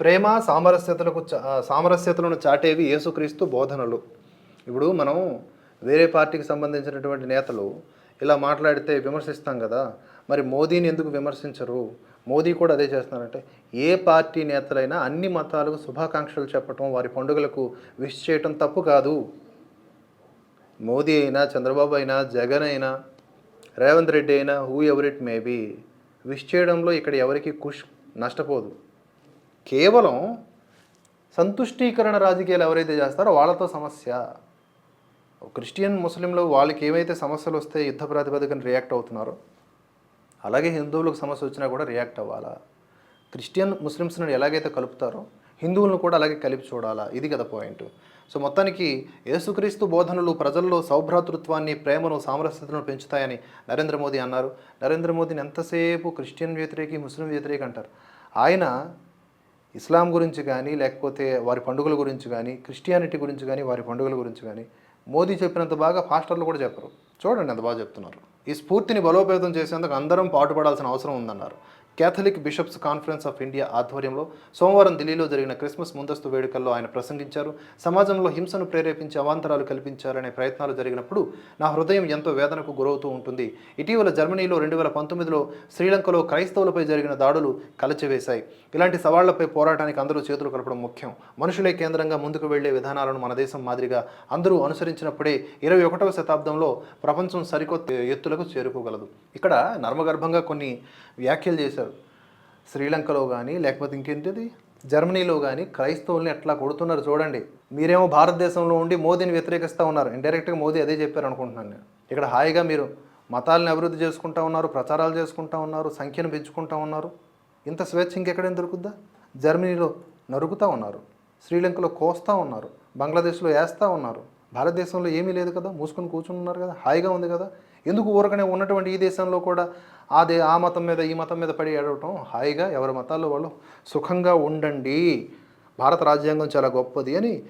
ప్రేమ సామరస్యతలకు చా- సామరస్యతలను చాటేవి యేసుక్రీస్తు బోధనలు. ఇప్పుడు మనం వేరే పార్టీకి సంబంధించినటువంటి నేతలు ఇలా మాట్లాడితే విమర్శిస్తాం కదా మరి మోదీని ఎందుకు విమర్శించరు? మోదీ కూడా అదే చేస్తున్నారంటే ఏ పార్టీ నేతలైనా అన్ని మతాలకు శుభాకాంక్షలు చెప్పటం వారి పండుగలకు విష్ చేయటం తప్పు కాదు. మోదీ అయినా చంద్రబాబు అయినా జగన్ అయినా రేవంత్ రెడ్డి అయినా whoever it may be wish చేయడంలో ఇక్కడ ఎవరికి కుష్ నష్టపోదు. కేవలం సంతుష్టీకరణ రాజకీయాలు ఎవరైతే చేస్తారో వాళ్ళతో సమస్య. క్రిస్టియన్ ముస్లింలు వాళ్ళకి ఏమైతే సమస్యలు వస్తే యుద్ధ ప్రాతిపదికన రియాక్ట్ అవుతున్నారో అలాగే హిందువులకు సమస్య వచ్చినా కూడా రియాక్ట్ అవ్వాలా? క్రిస్టియన్ ముస్లిమ్స్ని ఎలాగైతే కలుపుతారో హిందువులను కూడా అలాగే కలిపి చూడాలా? ఇది కదా పాయింట్. సో మొత్తానికి యేసుక్రీస్తు బోధనలు ప్రజల్లో సౌభ్రాతృత్వాన్ని ప్రేమను సామరస్యతను పెంచుతాయని నరేంద్ర మోదీ అన్నారు. నరేంద్ర మోదీని ఎంతసేపు క్రిస్టియన్ వ్యతిరేకి ముస్లిం వ్యతిరేకి అంటారు? ఆయన ఇస్లాం గురించి కానీ లేకపోతే వారి పండుగల గురించి కానీ క్రిస్టియానిటీ గురించి కానీ వారి పండుగల గురించి కానీ మోదీ చెప్పినంత బాగా పాస్టర్లు కూడా చెప్పరు. చూడండి ఎంత బాగా చెప్తున్నారు. ఈ స్ఫూర్తిని బలోపేతం చేసేందుకు అందరం పాటుపడాల్సిన అవసరం ఉందన్నారు. Catholic bishops conference of India ఆధ్వర్యంలో సోమవారం ఢిల్లీలో జరిగిన క్రిస్మస్ ముందస్తు వేడుకల్లో ఆయన ప్రసంగించారు. సమాజంలో హింసను ప్రేరేపించి అవాంతరాలు కల్పించాలనే ప్రయత్నాలు జరిగినప్పుడు నా హృదయం ఎంతో వేదనకు గురవుతూ ఉంటుంది. ఇటీవల జర్మనీలో రెండు వేల పంతొమ్మిదిలో శ్రీలంకలో క్రైస్తవులపై జరిగిన దాడులు కలచివేశాయి. ఇలాంటి సవాళ్ళపై పోరాటానికి అందరూ చేతులు కలపడం ముఖ్యం. మనుషులే కేంద్రంగా ముందుకు వెళ్ళే విధానాలను మన దేశం మాదిరిగా అందరూ అనుసరించినప్పుడే ఇరవై ఒకటవ శతాబ్దంలో ప్రపంచం సరికొత్త ఎత్తులకు చేరుకోగలదు. ఇక్కడ నర్మగర్భంగా కొన్ని వ్యాఖ్యలు చేశారు. శ్రీలంకలో కానీ లేకపోతే ఇంకేంటిది? జర్మనీలో కానీ క్రైస్తవుల్ని ఎట్లా కొడుతున్నారు చూడండి. మీరేమో భారతదేశంలో ఉండి మోదీని వ్యతిరేకిస్తూ ఉన్నారు. ఇండైరెక్ట్గా మోదీ అదే చెప్పారు అనుకుంటున్నాను నేను. ఇక్కడ హాయిగా మీరు మతాలను అభివృద్ధి చేసుకుంటా ఉన్నారు ప్రచారాలు చేసుకుంటా ఉన్నారు సంఖ్యను పెంచుకుంటా ఉన్నారు. ఇంత స్వేచ్ఛ ఇంకెక్కడేం దొరుకుద్దా? జర్మనీలో నరుకుతూ ఉన్నారు. శ్రీలంకలో కోస్తూ ఉన్నారు. బంగ్లాదేశ్లో వేస్తూ ఉన్నారు. భారతదేశంలో ఏమీ లేదు కదా? మూసుకొని కూర్చుని ఉన్నారు కదా? హాయిగా ఉంది కదా? ఎందుకు ఊరకనే ఉన్నటువంటి ఈ దేశంలో కూడా అదే ఆ మతం మీద ఈ మతం మీద పడి ఏడవటం? హాయిగా ఎవరి మతాల్లో వాళ్ళు సుఖంగా ఉండండి. భారత రాజ్యాంగం చాలా గొప్పది అని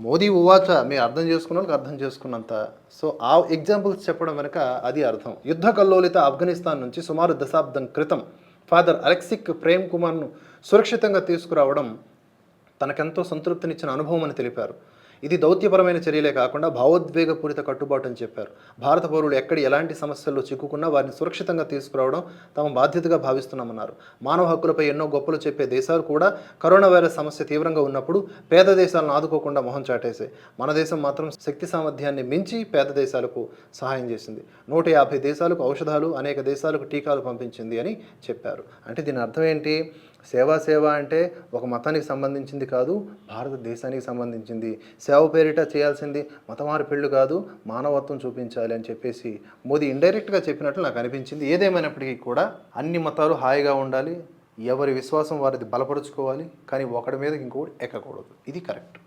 మోదీ ఉవాచ మీరు అర్థం చేసుకున్న వాళ్ళకి అర్థం చేసుకున్నంత. సో ఆ ఎగ్జాంపుల్స్ చెప్పడం వెనుక అది అర్థం. యుద్ధ కల్లోలిత ఆఫ్ఘనిస్తాన్ నుంచి సుమారు దశాబ్దం క్రితం ఫాదర్ అలెక్సిక్ ప్రేమ్ కుమార్ను సురక్షితంగా తీసుకురావడం తనకెంతో సంతృప్తినిచ్చిన అనుభవం అని తెలిపారు. ఇది దౌత్యపరమైన చర్యలే కాకుండా భావోద్వేగపూరిత కట్టుబాటు అని చెప్పారు. భారత పౌరులు ఎక్కడ ఎలాంటి సమస్యల్లో చిక్కుకున్నా వారిని సురక్షితంగా తీసుకురావడం తమ బాధ్యతగా భావిస్తున్నామన్నారు. మానవ హక్కులపై ఎన్నో గొప్పలు చెప్పే దేశాలు కూడా కరోనా వైరస్ సమస్య తీవ్రంగా ఉన్నప్పుడు పేద దేశాలను ఆదుకోకుండా మొహం చాటేసే మన దేశం మాత్రం శక్తి సామర్థ్యాన్ని మించి పేద దేశాలకు సహాయం చేసింది. నూట యాభై దేశాలకు ఔషధాలు అనేక దేశాలకు టీకాలు పంపించింది అని చెప్పారు. అంటే దీని అర్థం ఏంటి? సేవా సేవ అంటే ఒక మతానికి సంబంధించింది కాదు భారతదేశానికి సంబంధించింది. సేవ పేరిట చేయాల్సింది మతమారు పెళ్ళు కాదు మానవత్వం చూపించాలి అని చెప్పేసి మోదీ ఇండైరెక్ట్గా చెప్పినట్లు నాకు అనిపించింది. ఏదేమైనప్పటికీ కూడా అన్ని మతాలు హాయిగా ఉండాలి ఎవరి విశ్వాసం వారిది బలపరుచుకోవాలి కానీ ఒకడి మీద ఇంకొకటి ఎక్కకూడదు. ఇది కరెక్ట్.